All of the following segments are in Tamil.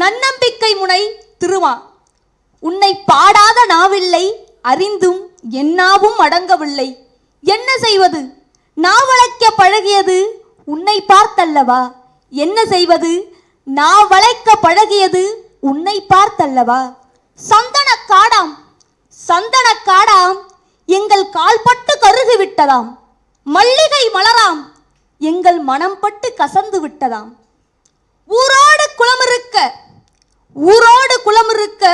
நன்னம்பிக்கை முனை திருமா உன்னை பாடாத நாவில்லை அறிந்தும் என்னாவும் அடங்கவில்லை. என்ன செய்வது? நாவளைக்க பழகியது உன்னை பார்த்தல்லவா? என்ன செய்வது? நாவளைக்க பழகியது உன்னை பார்த்தல்லவா? சந்தன காடாம் சந்தன காடாம் எங்கள் கால்பட்டு கருகி விட்டதாம் மல்லிகை மலராம் எங்கள் மனம் பட்டு கசந்து விட்டதாம் ஊரோடு குளமிருக்க ஊரோடு குளம் இருக்க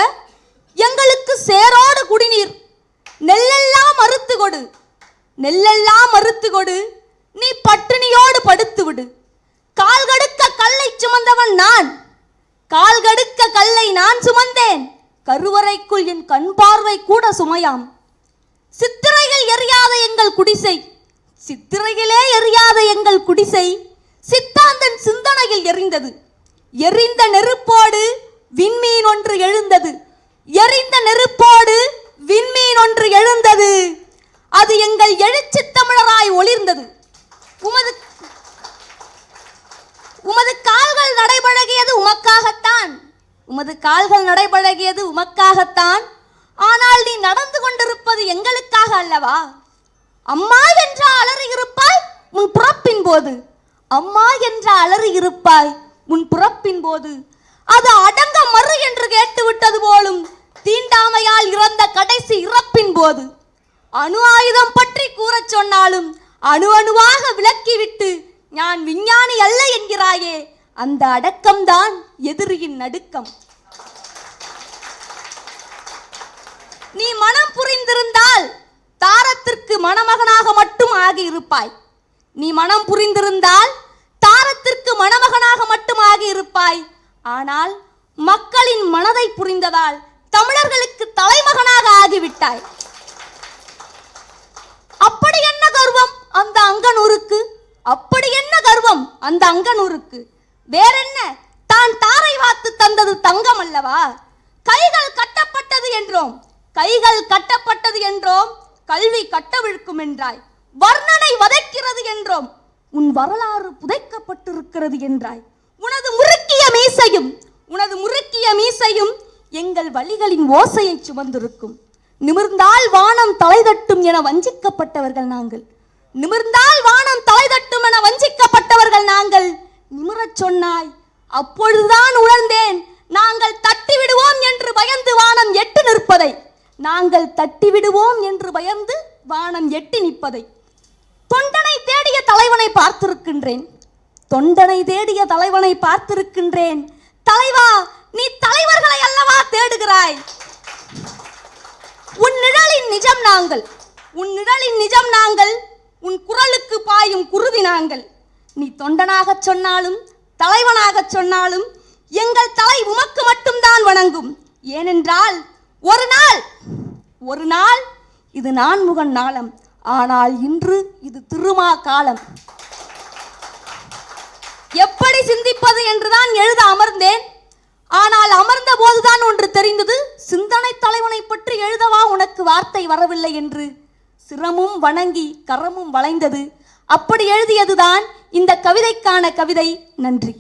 எங்களுக்கு சேரோடு குடிநீர். நெல்லெல்லாம் மறுத்து கொடு. நெல்லெல்லாம் மறுத்து கொடு. நீ பட்டினியோடு படுத்து விடு கால்கடுக்க கல்லை சுமந்தவன் நான். கால்கடுக்க கல்லை நான் சுமந்தேன். கருவறைக்குள் என் கண் பார்வை கூட சுமையாம். சித்திரையில் எரியாத எங்கள் குடிசை. சித்திரையிலே எரியாத எங்கள் குடிசை. சித்தாந்தன் சிந்தனையில் எரிந்தது. எரிந்த நெருப்போடு விண்மீன் ஒன்று எழுந்தது. எரிந்த நெருப்போடு விண்மீன் ஒன்று எழுந்தது. அது எங்கள் எழுச்சி தமிழராய் ஒளிர்ந்தது. உமது உமது கால்கள் நடைபழகியது உமக்காகத்தான். உமது கால்கள் நடைபழகியது உமக்காகத்தான். ஆனால் நீ நடந்து கொண்டிருப்பது எங்களுக்காக அல்லவா? அம்மா என்ற அலறி இருப்பாய் உன் பிறப்பின் போது. அம்மா என்ற அலறி இருப்பாய் உன் பிறப்பின் போது. அது அடங்க மறு என்று கேட்டுவிட்டது போலும் தீண்டாமையால் இறந்த கடைசி இறப்பின் போது. அணு ஆயுதம் பற்றி கூறச் சொன்னாலும் அணு அணுவாக விளக்கிவிட்டு நான் விஞ்ஞானி அல்ல என்கிறாயே அந்த அடக்கம்தான் எதிரியின் நடுக்கம். நீ மனம் புரிந்திருந்தால் தாரத்திற்கு மணமகனாக மட்டும் ஆகி இருப்பாய் நீ மனம் புரிந்திருந்தால் தாரத்திற்கு மணமகனாக மட்டும் ஆகி இருப்பாய் ஆனால் மக்களின் மனதை புரிந்ததால் தமிழர்களுக்கு தலைமகனாக ஆகிவிட்டாய். அப்படி என்ன கர்வம் அந்த அங்கனூருக்கு? அப்படி என்ன கர்வம் அந்த அங்கனூருக்கு? வேறென்ன? தான் தாரை வாத்து தந்தது தங்கம் அல்லவா? கைகள் கட்டப்பட்டது என்றோம். கைகள் கட்டப்பட்டது என்றோம். கல்வி கட்டவிழ்க்கும் என்றாய். வர்ணனை வதைக்கிறது என்றோம். உன் வரலாறு புதைக்கப்பட்டிருக்கிறது என்றாய். உனது முறுக்கிய மீச உனது முறுக்கிய மீசையும் எங்கள் வழிகளின் ஓசையை சுமந்திருக்கும். நிமிர்ந்தால் வானம் தலைதட்டும் என வஞ்சிக்கப்பட்டவர்கள் நாங்கள். நிமிர்ந்தால் வானம் தலைதட்டும் என வஞ்சிக்கப்பட்டவர்கள் நாங்கள். நிமிரச் சொன்னாய் அப்பொழுதுதான் உணர்ந்தேன். நாங்கள் தட்டி விடுவோம் என்று பயந்து வானம் எட்டு நிற்பதை. நாங்கள் தட்டி விடுவோம் என்று பயந்து வானம் எட்டி நிற்பதை. தொண்டனை தேடிய தலைவனை பார்த்திருக்கின்றேன். தொண்டனை தேடிய தலைவனை பார்த்திருக்கின்றேன். தலைவா நீ தலைவர்களை அல்லவா தேடுகிறாய்? உன் நிழலின் நிஜம் நாங்கள். உன் நிழலின் நிஜம் நாங்கள். உன் குரலுக்கு பாயும் குருதி நாங்கள். நீ தொண்டனாகச் சொன்னாலும் தலைவனாகச் சொன்னாலும் எங்கள் தலை உமக்கு மட்டும்தான் வணங்கும். ஏனென்றால் ஒரு நாள் ஒரு நாள் இது நான்முகன் நாளம். ஆனால் இன்று இது திருமா காலம் எப்படி சிந்திப்பது என்றுதான் எழுத அமர்ந்தேன். ஆனால் அமர்ந்த போதுதான் ஒன்று தெரிந்தது சிந்தனை தலைவனை பற்றி எழுதவா உனக்கு வார்த்தை வரவில்லை என்று. சிரமும் வணங்கி கரமும் வளைந்தது. அப்படி எழுதியதுதான் இந்த கவிதைக்கான கவிதை. நன்றி.